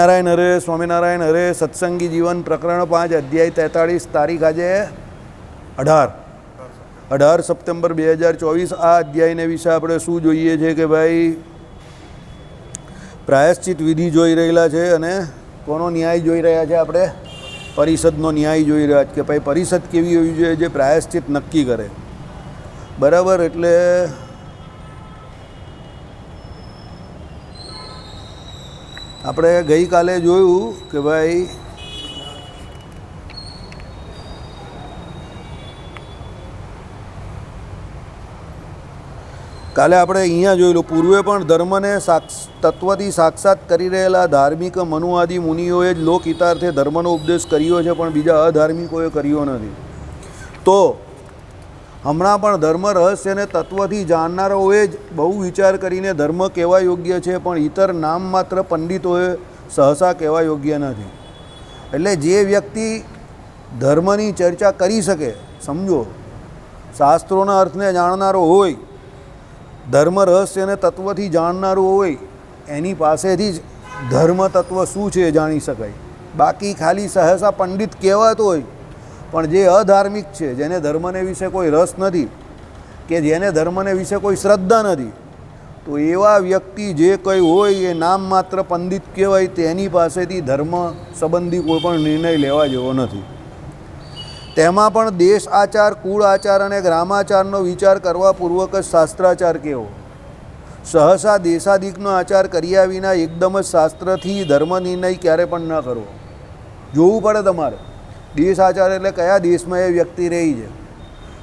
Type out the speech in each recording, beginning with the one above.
નારાયણ હરે સ્વામિનારાયણ હરે સત્સંગી જીવન પ્રકરણ પાંચ, અધ્યાય તેતાળીસ, તારીખ આજે અઢાર. અઢાર સપ્ટેમ્બર બે હજાર ચોવીસ, આ અધ્યાયને વિશે આપણે શું જોઈએ છે કે ભાઈ, પ્રાયશ્ચિત વિધિ જોઈ રહેલા છે અને કોનો ન્યાય જોઈ રહ્યા છે આપણે? પરિષદનો ન્યાય જોઈ રહ્યા છે કે ભાઈ, પરિષદ કેવી હોવી જોઈએ જે પ્રાયશ્ચિત નક્કી કરે? બરાબર, એટલે આપણે ગઈકાલે જોયું કે ભાઈ કાલે આપણે અહીંયા જોયેલું, પૂર્વે પણ ધર્મને સાક્ષ, તત્વથી સાક્ષાત કરી રહેલા ધાર્મિક મનુવાદી મુનિઓએ જ લોકહિતાર્થે ધર્મનો ઉપદેશ કર્યો છે, પણ બીજા અધાર્મિકોએ કર્યો નથી. તો હમણાં પણ ધર્મ રહસ્યને તત્વથી જાણનારાઓએ જ બહુ વિચાર કરીને ધર્મ કહેવા યોગ્ય છે, પણ ઇતર નામ માત્ર પંડિતોએ સહસા કહેવા યોગ્ય નથી. એટલે જે વ્યક્તિ ધર્મની ચર્ચા કરી શકે, સમજો, શાસ્ત્રોના અર્થને જાણનારો હોય, ધર્મ રહસ્યને તત્વથી જાણનારો હોય, એની પાસેથી જ ધર્મ તત્વ શું છે એ જાણી શકાય. બાકી ખાલી સહસા પંડિત કહેવાતો હોય પણ જે અધાર્મિક છે, જેને ધર્મને વિશે કોઈ રસ નથી કે જેને ધર્મને વિશે કોઈ શ્રદ્ધા નથી, તો એવા વ્યક્તિ જે કંઈ હોય એ નામ માત્ર પંડિત કહેવાય તેની પાસેથી ધર્મ સંબંધી કોઈ પણ નિર્ણય લેવા જેવો નથી. તેમાં પણ દેશ આચાર, કુળ આચાર અને ગ્રામાચારનો વિચાર કરવા પૂર્વક જ શાસ્ત્રાચાર કેવો સહસા દેશાદિકનો આચાર કર્યા વિના એકદમ જ શાસ્ત્રથી ધર્મ નિર્ણય ક્યારે પણ ન કરવો. જોવું પડે તમારે. દેશ આચાર એટલે કયા દેશમાં એ વ્યક્તિ રહી છે?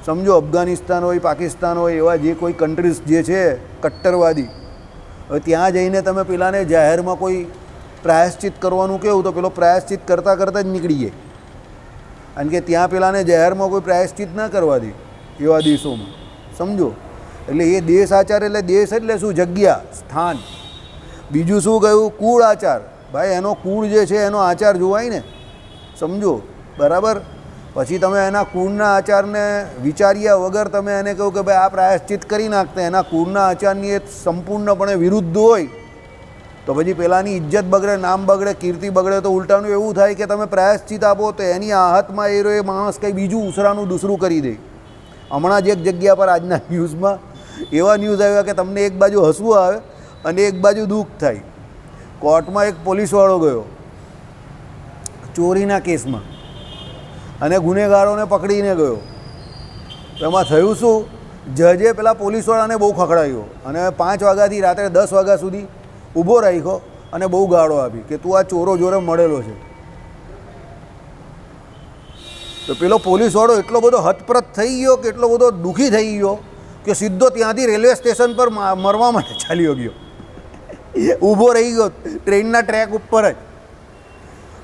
સમજો, અફઘાનિસ્તાન હોય, પાકિસ્તાન હોય, એવા જે કોઈ કન્ટ્રીઝ જે છે, કટ્ટરવાદી. હવે ત્યાં જઈને તમે પેલાને જાહેરમાં કોઈ પ્રાયશ્ચિત કરવાનું કેવું? તો પેલો પ્રાયશ્ચિત કરતાં કરતાં જ નીકળી જાય. કારણ કે ત્યાં પેલાને જાહેરમાં કોઈ પ્રાયશ્ચિત ના કરવા દે એવા દેશોમાં સમજો? એટલે એ દેશ આચાર એટલે દેશ એટલે શું? જગ્યા, સ્થાન. બીજું શું કહ્યું? કુળ આચાર. ભાઈ, એનો કુળ જે છે, એનો આચાર જોવાય ને. સમજો? બરાબર? પછી તમે એના કુળના આચારને વિચાર્યા વગર તમે એને કહો કે ભાઈ આ પ્રાયશ્ચિત કરી નાખતા, એના કુળના આચારની એ સંપૂર્ણપણે વિરુદ્ધ હોય, તો પછી પેલાની ઇજ્જત બગડે, નામ બગડે, કીર્તિ બગડે, તો ઉલટાનું એવું થાય કે તમે પ્રાયશ્ચિત આપો તો એની આહતમાં એ એ માણસ કંઈ બીજું ઉસરાનું દૂસરું કરી દે. હમણાં જ એક જગ્યા પર આજના ન્યૂઝમાં એવા ન્યૂઝ આવ્યા કે તમને એક બાજુ હસવું આવે અને એક બાજુ દુઃખ થાય. કોર્ટમાં એક પોલીસવાળો ગયો ચોરીના કેસમાં. અને ગુનેગારોને પકડીને ગયો. એમાં થયું શું? જજે પેલા પોલીસવાળાને બહુ ખખડાયો અને પાંચ વાગ્યાથી રાત્રે દસ વાગ્યા સુધી ઊભો રાખ્યો અને બહુ ગાળો આપી કે તું આ ચોરો જોરે મળેલો છે. તો પેલો પોલીસવાળો એટલો બધો હતપ્રત થઈ ગયો કે એટલો બધો દુઃખી થઈ ગયો કે સીધો ત્યાંથી રેલવે સ્ટેશન પર મરવા માટે ચાલ્યો ગયો. ઊભો રહી ગયો ટ્રેનના ટ્રેક ઉપર જ.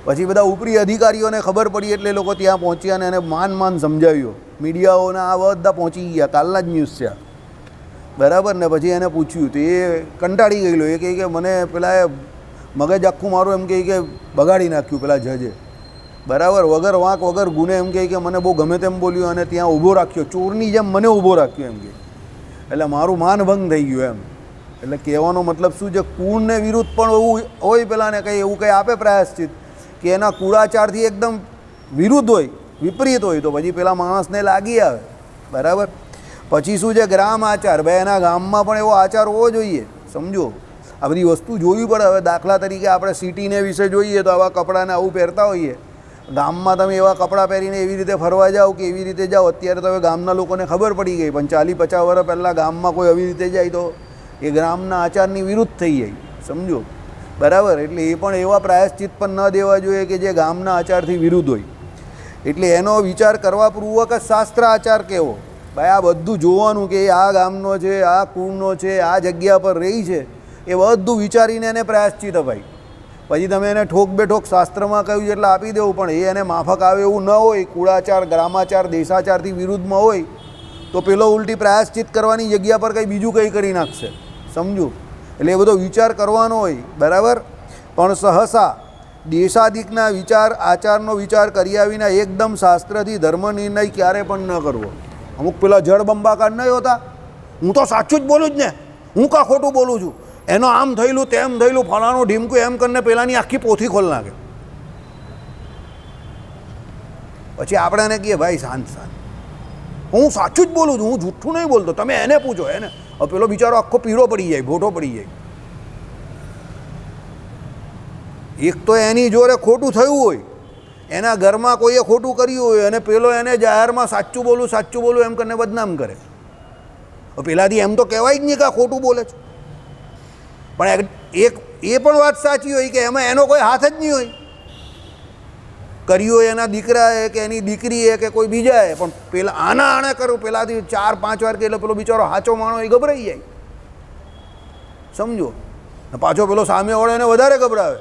પછી બધા ઉપરી અધિકારીઓને ખબર પડી એટલે લોકો ત્યાં પહોંચ્યા અને માન માન સમજાવ્યું. મીડિયાઓને આ બધા પહોંચી ગયા, કાલના જ ન્યૂઝ છે બરાબર ને? પછી એને પૂછ્યું, તો એ કંટાળી ગયેલો. એ કહે કે મને પેલા એ મગજ આખું મારું એમ કહે કે બગાડી નાખ્યું પેલા જજે. બરાબર? વગર વાંક, વગર ગુને એમ કહે કે મને બહુ ગમે તેમ બોલ્યું અને ત્યાં ઊભો રાખ્યો. ચોરની જેમ મને ઊભો રાખ્યો એમ કે એટલે મારું માનભંગ થઈ ગયું એમ. એટલે કહેવાનો મતલબ શું છે? કુળને વિરુદ્ધ પણ એવું હોય પેલાને કંઈ, એવું કંઈ આપે પ્રાયશ્ચિત કે એના કુળાચારથી એકદમ વિરુદ્ધ હોય, વિપરીત હોય, તો પછી પેલા માણસને લાગી આવે. બરાબર? પછી શું છે, ગ્રામ આચાર. ભાઈ એના ગામમાં પણ એવો આચાર હોવો જોઈએ, સમજો. આ બધી વસ્તુ જોવી પડે. હવે દાખલા તરીકે આપણે સિટીને વિશે જોઈએ, તો આવા કપડાને આવું પહેરતા હોઈએ. ગામમાં તમે એવા કપડાં પહેરીને એવી રીતે ફરવા જાઓ કે એવી રીતે જાઓ, અત્યારે તો હવે ગામના લોકોને ખબર પડી ગઈ, પણ ચાલી પચાસ વર્ષ પહેલાં ગામમાં કોઈ આવી રીતે જાય તો એ ગ્રામના આચારની વિરુદ્ધ થઈ જાય, સમજો. બરાબર? એટલે એ પણ એવા પ્રાયશ્ચિત પણ ન દેવા જોઈએ કે જે ગામના આચારથી વિરુદ્ધ હોય. એટલે એનો વિચાર કરવા પૂર્વક જ શાસ્ત્ર આચાર કેવો? ભાઈ, આ બધું જોવાનું કે આ ગામનો છે, આ કુંભનો છે, આ જગ્યા પર રહી છે, એ બધું વિચારીને એને પ્રાયશ્ચિત અપાય. પછી તમે એને ઠોક બેઠોક શાસ્ત્રમાં કહ્યું છે એટલે આપી દેવું, પણ એ એને માફક આવે એવું ન હોય, કુળાચાર, ગ્રામાચાર, દેશાચારથી વિરુદ્ધમાં હોય, તો પેલો ઉલટી પ્રાયશ્ચિત કરવાની જગ્યા પર કંઈ બીજું કંઈ કરી નાખશે. સમજુ એટલે એ બધો વિચાર કરવાનો હોય, બરાબર? પણ સહસા, દેશાદિકના વિચાર, આચારનો વિચાર કર્યા વિના એકદમ શાસ્ત્રથી ધર્મ નિર્ણય ક્યારે પણ ન કરવો. અમુક પેલા જળ બંબાકાર નહીં હોતા. હું તો સાચું જ બોલું જ ને. હું કાં ખોટું બોલું છું? એનો આમ થયેલું, તેમ થયેલું, ફલાણું ઢીમકું એમ કરીને પેલાની આખી પોથી ખોલ નાખે. પછી આપણે એને કહીએ, ભાઈ, શાંત શાંત. હું સાચું જ બોલું છું. હું જૂઠું નહીં બોલતો. તમે એને પૂછો, એને. પેલો બિચારો આખો પીળો પડી જાય, ભોટો પડી જાય. એક તો એની જોડે ખોટું થયું હોય, એના ઘરમાં કોઈએ ખોટું કર્યું હોય અને પેલો એને જાહેરમાં સાચું બોલું સાચું બોલું એમ કરીને બદનામ કરે. પેલાથી એમ તો કહેવાય જ નહીં કે આ ખોટું બોલે છે. પણ એક, એ પણ વાત સાચી હોય કે એમાં એનો કોઈ હાથ જ નહીં હોય. કર્યું એના દીકરાએ કે એની દીકરીએ કે કોઈ બીજાએ પણ પેલા આના આણે કરું પેલાથી ચાર, પાંચ વાર કે એટલે પેલો બિચારો હાચો માણો એ ગભરાઈ જાય. સમજો? પાછો પેલો સામેવાળો એને વધારે ગભરાવે.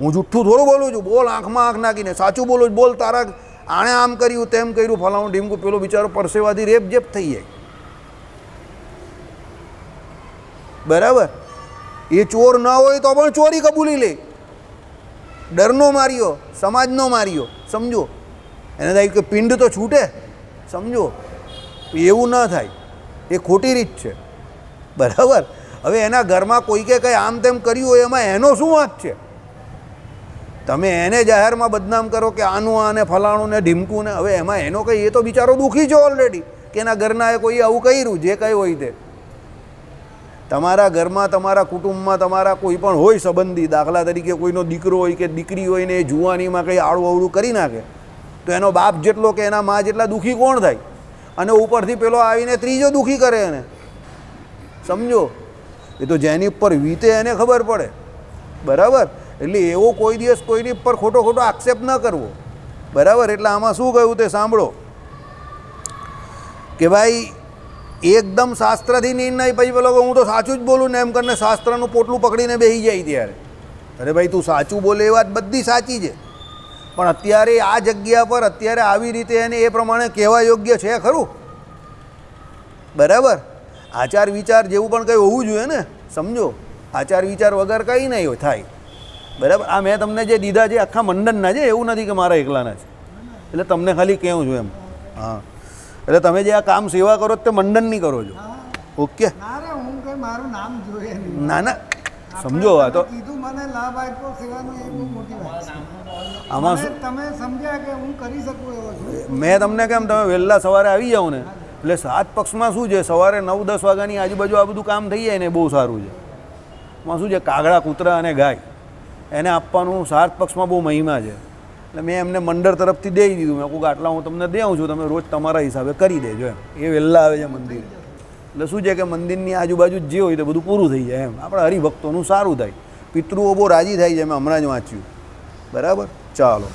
હું જુઠ્ઠું થોડું બોલું છું. બોલ, આંખમાં આંખ નાખીને. સાચું બોલું છું. બોલ, તારા આણે આમ કર્યું, તેમ કર્યું, ફલાણું ઢીમકું પેલો બિચારો પરસેવાથી રેપ જેપ થઈ જાય. બરાબર? એ ચોર ન હોય તો પણ ચોરી કબૂલી લે. ડરનો માર્યો, સમાજનો માર્યો, સમજો? એને થાય કે પિંડ તો છૂટે, સમજો? એવું ન થાય. એ ખોટી રીત છે. બરાબર? હવે એના ઘરમાં કોઈકે કંઈ આમ તેમ કર્યું હોય, એમાં એનો શું વાંક છે? તમે એને જાહેરમાં બદનામ કરો કે આનું આને ફલાણું ને ઢીમકું ને, હવે એમાં એનો કંઈ, એ તો બિચારો દુઃખી છે ઓલરેડી કે એના ઘરના એ કોઈ આવું કર્યું, જે કંઈ હોય તે. તમારા ઘરમાં, તમારા કુટુંબમાં તમારા કોઈ પણ હોય સંબંધી, દાખલા તરીકે કોઈનો દીકરો હોય કે દીકરી હોય ને એ જુવાનીમાં કંઈ આડું અવળું કરી નાખે, તો એનો બાપ જેટલો કે એના મા જેટલા દુઃખી કોણ થાય? અને ઉપરથી પેલો આવીને ત્રીજો દુઃખી કરે એને. સમજો? એ તો જેની ઉપર વીતે એને ખબર પડે. બરાબર? એટલે એવો કોઈ દિવસ કોઈની ઉપર ખોટો ખોટો આક્ષેપ ન કરવો. બરાબર? એટલે આમાં શું કહ્યું તે સાંભળો. કે ભાઈ એકદમ શાસ્ત્રથી નિર્ણય પછી પેલો હું તો સાચું જ બોલું ને. એમ કરીને શાસ્ત્રનું પોટલું પકડીને બેસી જાય ત્યારે. અરે ભાઈ, તું સાચું બોલે એ વાત બધી સાચી છે. પણ અત્યારે આ જગ્યા પર અત્યારે આવી રીતે એને એ પ્રમાણે કહેવા યોગ્ય છે ખરું? બરાબર. આચાર વિચાર જેવું પણ કંઈ હોવું જોઈએ ને, સમજો. આચાર વિચાર વગર કંઈ નહીં થાય. બરાબર? આ મેં તમને જે દીધા છે, આખા મંડનના છે, એવું નથી કે મારા એકલાના છે. એટલે તમને ખાલી કહેવું છું એમ. હા. એટલે તમે જે આ કામ સેવા કરો તે તે મંડનની કરો છો. ઓકે? ના ના ના સમજો આ તો. આમાં તમે સમજ્યા કે હું કરી શકું એવો છું? મેં તમને કેમ તમે વહેલા સવારે આવી જાઓ ને એટલે સાત પક્ષમાં શું છે સવારે નવ દસ વાગ્યાની આજુબાજુ આ બધું કામ થઈ જાય ને બહુ સારું છે. એમાં શું છે કાગડા કૂતરા અને ગાય એને આપવાનું સાત પક્ષમાં બહુ મહિમા છે. એટલે મેં એમને મંડળ તરફથી દઈ દીધું. મેં કહું આટલા હું તમને દેઉં છું, તમે રોજ તમારા હિસાબે કરી દેજો એમ. એ વહેલા આવે છે મંદિર. એટલે શું છે કે મંદિરની આજુબાજુ જે હોય તે બધું પૂરું થઈ જાય એમ. આપણા હરિભક્તોનું સારું થાય. પિતૃઓ બહુ રાજી થાય છે મેં હમણાં જ વાંચ્યું. બરાબર? ચાલો.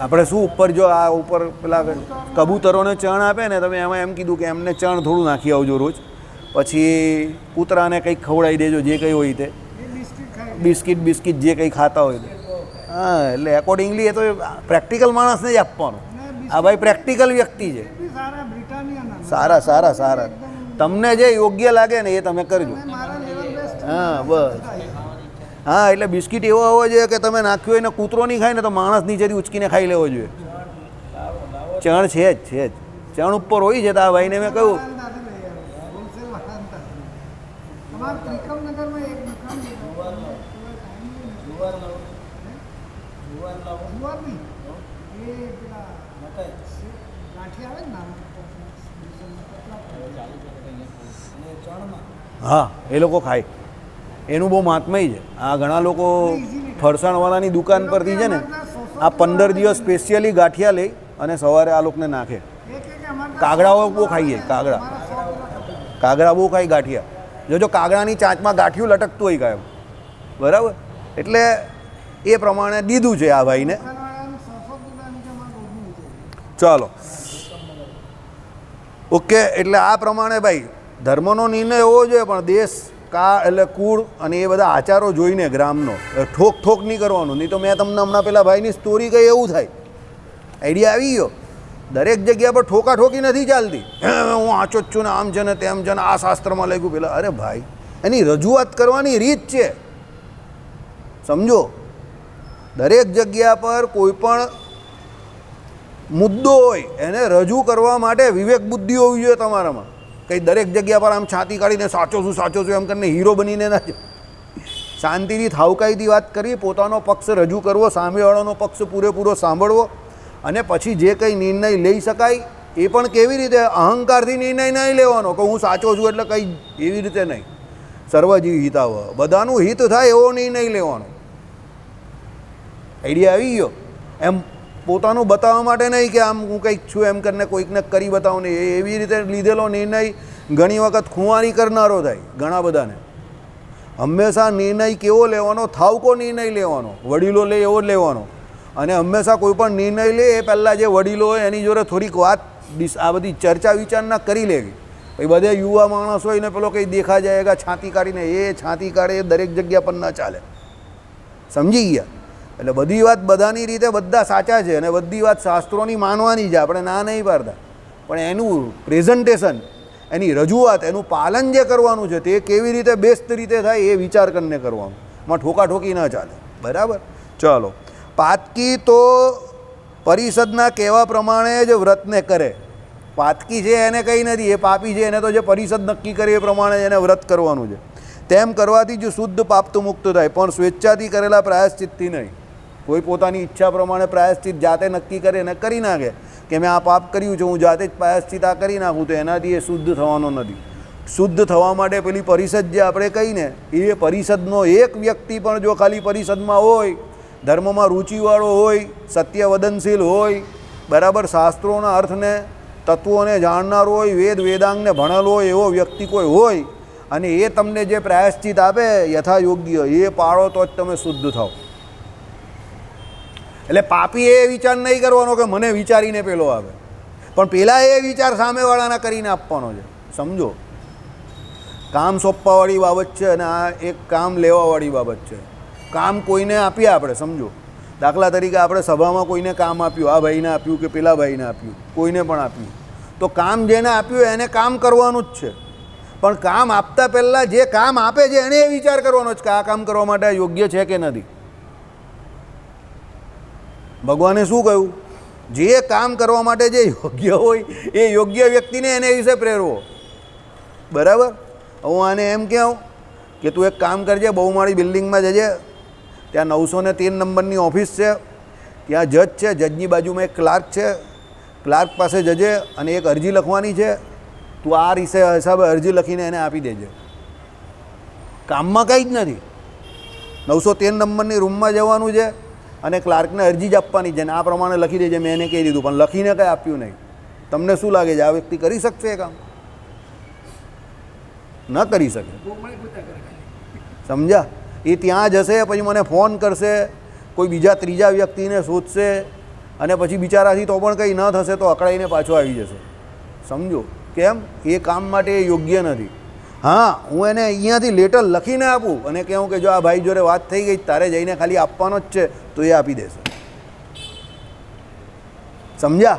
આપણે શું ઉપર જો આ ઉપર પેલા કબૂતરોને ચણ આપે ને, તમે એમાં એમ કીધું કે એમને ચણ થોડું નાખી આવજો રોજ. પછી કૂતરાને કંઈક ખવડાવી દેજો, જે કંઈ હોય તે. બિસ્કિટ બિસ્કિટ જે કંઈ ખાતા હોય તે. હા એટલે એકોર્ડિંગલી એ તો પ્રેક્ટિકલ માણસને જ આપવાનું. આ ભાઈ પ્રેક્ટિકલ વ્યક્તિ છે. સારા સારા સારા તમને જે યોગ્ય લાગે ને એ તમે કરજો. હા બસ. હા એટલે બિસ્કિટ એવો હોવો જોઈએ કે તમે નાખ્યો હોય ને કૂતરો નહીં ખાય ને તો માણસ નીચેથી ઉચકીને ખાઈ લેવો જોઈએ. ચણ છે જ છે જ. ચણ ઉપર હોય છે તો આ ભાઈને મેં કહ્યું. ત્રિકમનગરમાં એક નહીં એ પેલા ગાંઠી આવે ને નાના હા એ લોકો ખાય. એનું બહુ મહાત્મય છે. આ ઘણા લોકો ફરસાણવાળાની દુકાન પરથી છે ને આ પંદર દિવસ સ્પેશિયલી ગાંઠિયા લઈ અને સવારે આ લોકોને નાખે. કાગડાઓ બહુ ખાઈએ કાગડા. કાગડા બહુ ખાય ગાંઠિયા. જો જો કાગડાની ચાંચમાં ગાંઠિયું લટકતું હોય કાયમ. બરાબર? એટલે એ પ્રમાણે દીધું છે આ ભાઈને. ચાલો. ઓકે એટલે આ પ્રમાણે ભાઈ ધર્મનો નિર્ણય હોવો જોઈએ પણ દેશ કા એટલે કુળ અને એ બધા આચારો જોઈને ગ્રામનો ઠોક ઠોક નહીં કરવાનું. નહીં તો મેં તમને હમણાં પેલા ભાઈની સ્ટોરી કહી એવું થાય. આઈડિયા આવી ગયો. દરેક જગ્યા પર ઠોકા ઠોકી નથી ચાલતી. હે, આચો છું ને આમ છે ને તેમ છે ને આ શાસ્ત્રમાં લખ્યું પેલા. અરે ભાઈ એની રજૂઆત કરવાની રીત છે. સમજો? દરેક જગ્યા પર કોઈ પણ મુદ્દો હોય, એને રજૂ કરવા માટે વિવેક બુદ્ધિ હોવી જોઈએ તમારામાં. કંઈ દરેક જગ્યા પર આમ છાતી કાઢીને સાચો છું સાચો છું એમ કરીને હીરો બનીને ના. શાંતિથી થાવકાઈથી વાત કરી, પોતાનો પક્ષ રજૂ કરવો, સામેવાળાનો પક્ષ પૂરેપૂરો સાંભળવો, અને પછી જે કંઈ નિર્ણય લઈ શકાય, એ પણ કેવી રીતે? અહંકારથી નિર્ણય નહીં લેવાનો, કે હું સાચો છું એટલે કંઈ એવી રીતે નહીં. સર્વજીવ હિતાવ બધાનું હિત થાય એવો નિર્ણય લેવાનો. આઈડિયા આવી ગયો. એમ પોતાનું બતાવવા માટે નહીં કે આમ હું કંઈક છું, એમ કરીને કોઈકને કરી બતાવું એ એવી રીતે લીધેલો નિર્ણય ઘણી વખત ખુવારી કરનારો થાય, ઘણા બધાને. હંમેશા નિર્ણય કેવો લેવાનો, થાવકો નિર્ણય લેવાનો, વડીલો લે એવો લેવાનો. અને હંમેશા કોઈ પણ નિર્ણય લે, એ પહેલાં જે વડીલો હોય એની જોડે થોડીક વાત આ બધી ચર્ચા વિચારણા કરી લેવી. પછી બધા યુવા માણસ હોય ને પેલો કંઈ દેખા જાયગા છાતી કાઢીને, એ છાતી કાઢે, એ દરેક જગ્યા પર ન ચાલે. સમજી ગયા? એટલે બધી વાત બધાની રીતે બધા સાચા છે અને બધી વાત શાસ્ત્રોની માનવાની છે, આપણે ના નહીં પાડતા. પણ એનું પ્રેઝન્ટેશન એની રજૂઆત, એનું પાલન જે કરવાનું છે, તે કેવી રીતે બેસ્ટ રીતે થાય એ વિચાર કરીને કરવાનું. ઠોકા ઠોકાઠોકી ન ચાલે. બરાબર? ચાલો. પાતકી તો પરિષદના કહેવા પ્રમાણે જ વ્રતને કરે. પાતકી છે એને કંઈ નથી, એ પાપી છે એને તો જે પરિષદ નક્કી કરે એ પ્રમાણે એને વ્રત કરવાનું છે. તેમ કરવાથી જ શુદ્ધ પાપ તો મુક્ત થાય, પણ સ્વેચ્છાથી કરેલા પ્રાયશ્ચિતથી નહીં. કોઈ પોતાની ઈચ્છા પ્રમાણે પ્રાયશ્ચિત જાતે નક્કી કરે અને કરી નાખે કે મેં આ પાપ કર્યું છે, હું જાતે જ પ્રાયશ્ચિત આ કરી નાખું, તો એનાથી એ શુદ્ધ થવાનો નથી. શુદ્ધ થવા માટે પેલી પરિષદ જે આપણે કહીને, એ પરિષદનો એક વ્યક્તિ પણ જો ખાલી પરિષદમાં હોય, ધર્મમાં રુચિવાળો હોય, સત્યવદનશીલ હોય, બરાબર શાસ્ત્રોના અર્થને, તત્વોને જાણનારો હોય, વેદ, વેદાંગને ભણેલો હોય, એવો વ્યક્તિ કોઈ હોય, અને એ તમને જે પ્રાયશ્ચિત આપે યથા યોગ્ય એ પાળો તો જ તમે શુદ્ધ થાઓ. એટલે પાપી એ વિચાર નહીં કરવાનો કે મને વિચારીને પેલો આવે. પણ પેલા એ વિચાર સામેવાળાના કરીને આપવાનો છે. સમજો? કામ સોંપવાવાળી બાબત છે અને આ એક કામ લેવાવાળી બાબત છે. કામ કોઈને આપીએ આપણે, સમજો? દાખલા તરીકે આપણે સભામાં કોઈને કામ આપ્યું, આ ભાઈને આપ્યું કે પેલા ભાઈને આપ્યું, કોઈને પણ આપ્યું. તો કામ જેને આપ્યું એને કામ કરવાનું જ છે. પણ કામ આપતા પહેલાં જે કામ આપે છે એને એ વિચાર કરવાનો જ કે આ કામ કરવા માટે યોગ્ય છે કે નથી. ભગવાને શું કહ્યું? જે કામ કરવા માટે જે યોગ્ય હોય, એ યોગ્ય વ્યક્તિને એને વિશે પ્રેરવો. બરાબર? હું આને એમ કહું કે તું એક કામ કરજે બહુમાળી બિલ્ડિંગમાં જજે. ત્યાં નવસો ને તેર નંબરની ઓફિસ છે. ત્યાં જજ છે, જજની બાજુમાં એક ક્લાર્ક છે. ક્લાર્ક પાસે જજે અને એક અરજી લખવાની છે. તું આ રીતે હિસાબે અરજી લખીને એને આપી દેજે. કામમાં કંઈ જ નથી. નવસો તેર નંબરની રૂમમાં જવાનું છે. અને ક્લાર્કને અરજી જ આપવાની છે ને આ પ્રમાણે લખી દેજે, મેં એને કહી દીધું, પણ લખીને કંઈ આપ્યું નહીં. તમને શું લાગે છે, આ વ્યક્તિ કરી શકશે કામ? ન કરી શકે. સમજ્યા? એ ત્યાં જશે પછી મને ફોન કરશે, કોઈ બીજા ત્રીજા વ્યક્તિને શોધશે, અને પછી બિચારાથી તો પણ કંઈ ન થશે, તો અકળાઈને પાછો આવી જશે. સમજો? કેમ? એ કામ માટે યોગ્ય નથી. હા, હું એને અહીંયાથી લેટર લખીને આપું અને કહું કે જો આ ભાઈ જોડે વાત થઈ ગઈ, તારે જઈને ખાલી આપવાનો જ છે, તો એ આપી દેશે. સમજ્યા?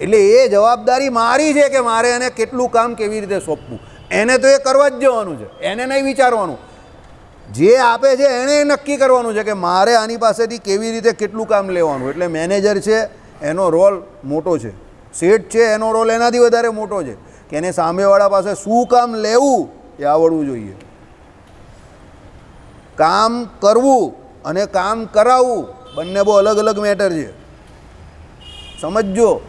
એટલે એ જવાબદારી મારી છે કે મારે એને કેટલું કામ કેવી રીતે સોંપવું. એને તો એ કરવા જ જવાનું છે, એને નહીં વિચારવાનું. જે આપે છે એણે નક્કી કરવાનું છે કે મારે આની પાસેથી કેવી રીતે કેટલું કામ લેવાનું. એટલે મેનેજર છે, એનો રોલ મોટો છે. શેઠ છે, એનો રોલ એનાથી વધારે મોટો છે. કે એને સામેવાળા પાસે શું કામ લેવું એ આવડવું જોઈએ. કામ કરવું અને કામ કરાવવું બંને બહુ અલગ અલગ મેટર છે. સમજજો,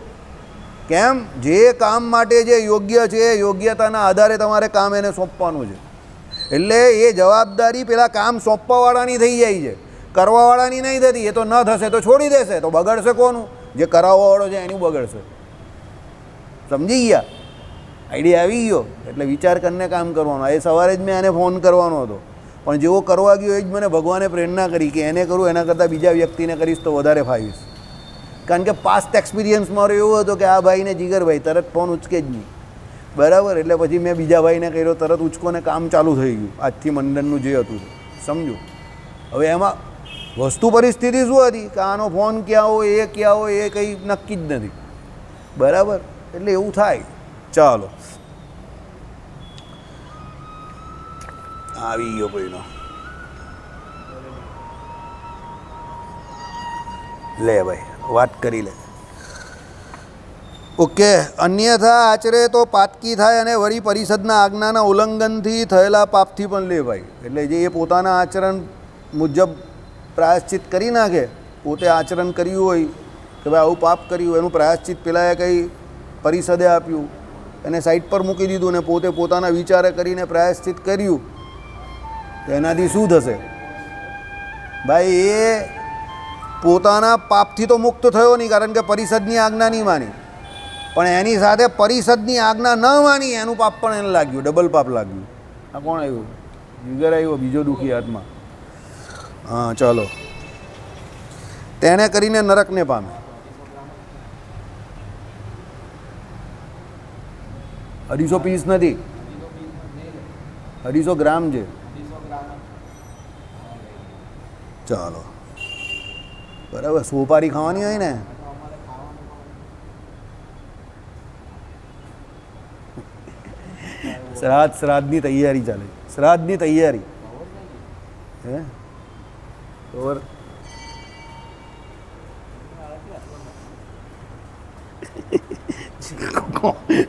કેમ? જે કામ માટે જે યોગ્ય છે એ યોગ્યતાના આધારે તમારે કામ એને સોંપવાનું છે. એટલે એ જવાબદારી પેલા કામ સોંપવાવાળાની થઈ જાય છે. કરવાવાળાની નહીં થતી, એ તો ન થશે તો છોડી દેશે, તો બગડશે કોનું? જે કરાવવાવાળો છે, એનું બગડશે. સમજી ગયા? આઈડિયા આવી ગયો, એટલે વિચાર કરીને કામ કરવાનો. એ સવારે જ મેં એને ફોન કરવાનો હતો. પણ જેવો કરવા ગયો એ જ મને ભગવાને પ્રેરણા કરી કે એને કરું, એના કરતાં બીજા વ્યક્તિને કરીશ તો વધારે ફાવીશ કારણ કે પાસ્ટ એક્સપિરિયન્સ મારો એવો હતો કે આ ભાઈને જીગરભાઈ તરત ફોન ઉચકે જ નહીં. બરાબર? એટલે પછી મેં બીજા ભાઈને કર્યો, તરત ઉચકોને કામ ચાલુ થઈ ગયું. આજથી મંડનનું જે હતું, સમજો? હવે એમાં વસ્તુ પરિસ્થિતિ શું હતી? કે આનો ફોન ક્યાં હોય, એ ક્યાં હોય, એ કંઈ નક્કી જ નથી. બરાબર? એટલે એવું થાય. ચાલો. આવી ગયો ભાઈનો. લે ભાઈ, વાત કરી લે. ઓકે, અન્યથા આચરે તો પાતકી થાય અને વળી પરિષદના આજ્ઞાના ઉલ્લંઘનથી થયેલા પાપથી પણ લેવાય એટલે જે એ પોતાના આચરણ મુજબ પ્રાયશ્ચિત કરી નાખે, પોતે આચરણ કર્યું હોય કે ભાઈ આવું પાપ કર્યું, એનું પ્રાયશ્ચિત પેલાએ કંઈ પરિષદે આપ્યું? એને સાઈડ પર મૂકી દીધું અને પોતે પોતાના વિચારે કરીને પ્રાયશ્ચિત કર્યું. તો એનાથી શું થશે? ભાઈ, એ પોતાના પાપથી તો મુક્ત થયો નહીં, કારણ કે પરિષદની આજ્ઞા નહીં માની. પણ એની સાથે પરિષદની આજ્ઞા ન માની, એનું પાપ પણ એને લાગ્યું ડબલ પાપ લાગ્યું. આ કોણ આવ્યું? જીગર આવ્યો બીજો દુઃખી હાથમાં. હા, ચાલો. તેણે કરીને નરકને પામે. અઢીસો પીસ નથી અઢીસો ગ્રામ છે ચાલો બરાબર સોપારી ખાવાની હોય ને શ્રાદ્ધ શ્રાદ્ધની તૈયારી ચાલે શ્રાદ્ધની તૈયારી હે ખબર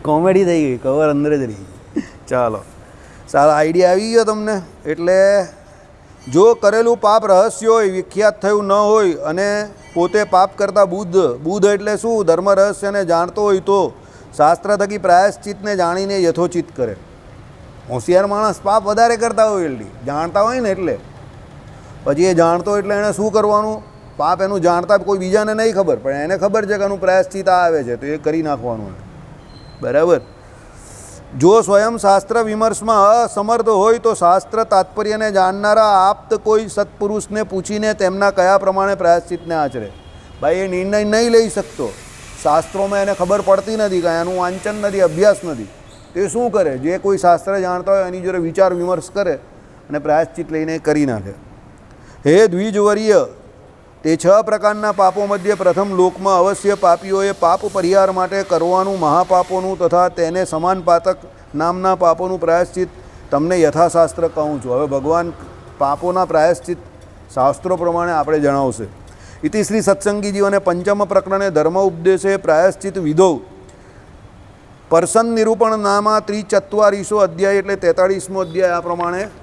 કોમેડી થઈ ગઈ કવર અંદર જ રહી ચાલો. સારો આઈડિયા આવી ગયો તમને. એટલે જો કરેલું પાપ રહસ્ય હોય, વિખ્યાત થયું ન હોય, અને પોતે પાપ કરતા બુદ્ધ બુદ્ધ એટલે શું? ધર્મ રહસ્યને જાણતો હોય તો શાસ્ત્ર થકી પ્રાયશ્ચિતને જાણીને યથોચિત કરે. હોશિયાર માણસ પાપ વધારે કરતા હોય એટલી જાણતા હોય ને એટલે. પછી એ જાણતો એટલે એણે શું કરવાનું? પાપ એનું જાણતા કોઈ બીજાને નહીં ખબર, પણ એને ખબર છે કે એનું પ્રાયશ્ચિત આવે છે, તો એ કરી નાખવાનું બરાબર. જો સ્વયં શાસ્ત્ર વિમર્શમાં અસમર્થ હોય તો શાસ્ત્ર તાત્પર્યને જાણનારા આપ્ત કોઈ સત્પુરુષને પૂછીને તેમના કયા પ્રમાણે પ્રાયશ્ચિતને આચરે. ભાઈ, એ નિર્ણય નહીં લઈ શકતો. શાસ્ત્રોમાં એને ખબર પડતી નથી, કાંઈ એનું વાંચન નથી, અભ્યાસ નથી. તે શું કરે? જે કોઈ શાસ્ત્ર જાણતા હોય એની જોડે વિચાર વિમર્શ કરે અને પ્રાયશ્ચિત લઈને કરી નાખે. હે દ્વિજવર્ય તે છ પ્રકારના પાપો મધ્ય પ્રથમ લોકમાં અવશ્ય પાપીઓએ પાપ પરિહાર માટે કરવાનું મહાપાપોનું તથા તેને સમાન પાતક નામના પાપોનું પ્રાયશ્ચિત. તમને યથાશાસ્ત્ર કહું છું. હવે ભગવાન પાપોના પ્રાયશ્ચિત શાસ્ત્રો પ્રમાણે આપણે જણાવશે. ઇતિ શ્રી સત્સંગી જીવને પંચમ પ્રકરણે ધર્મ ઉપદેશે પ્રાયશ્ચિત વિધો. પર્સન નિરૂપણ નામા ત્રિચત્વારીસો અધ્યાય એટલે તેતાળીસમો અધ્યાય આ પ્રમાણે